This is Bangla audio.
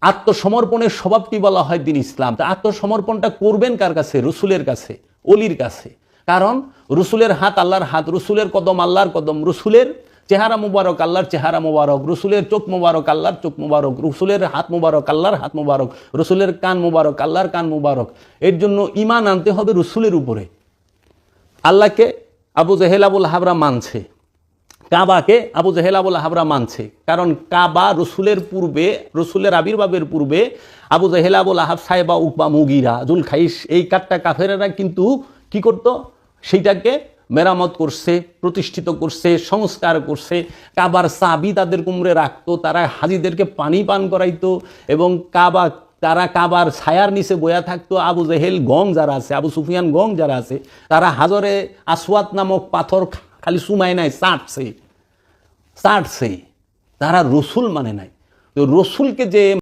আত্মসমর্পণের স্বভাবটি বলা হয় দিন ইসলাম। তা আত্মসমর্পণটা করবেন কার কাছে? রসুলের কাছে, অলির কাছে। কারণ রসুলের হাত আল্লাহর হাত, রসুলের কদম আল্লাহর কদম, রসুলের চেহারা মুবারক আল্লাহর চেহারা মুবারক, রসুলের চোখ মুবারক আল্লাহর চোখ মুবারক, রসুলের হাত মুবারক আল্লাহর হাত মুবারক, রসুলের কান মুবারক আল্লাহর কান মুবারক। এর জন্য ইমান আনতে হবে রসুলের উপরে। আল্লাহকে আবু জেহেল আবুল হাবরা মানছে। কাবাকে আবু জেহেল আবুল হাবরা মানছে। কারণ কাবা রসুলের পূর্বে, রসুলের আবির্ভাবের পূর্বে আবু জেহেল আবুল আহাব সাহেবা উকবা মুগিরা, জুল খাইস এই কাঠটা কাফেরেরা কিন্তু কি করত? সেইটাকে মেরামত করছে, প্রতিষ্ঠিত করছে, সংস্কার করছে। কাবার চাবি তাদের কুমড়ে রাখতো, তারা হাজিদেরকে পানি পান করাইতো এবং কাবা, তারা কাবার ছায়ার নিচে বয়া থাকতো। আবু জেহেল গং যারা আছে, আবু সুফিয়ান গং যারা আছে, তারা হাজরে আসওয়াত নামক পাথর খালি সুমায় নাই, চাটছে। চাটছে তারা রসুল মানে নাই। তো রসুলকে যে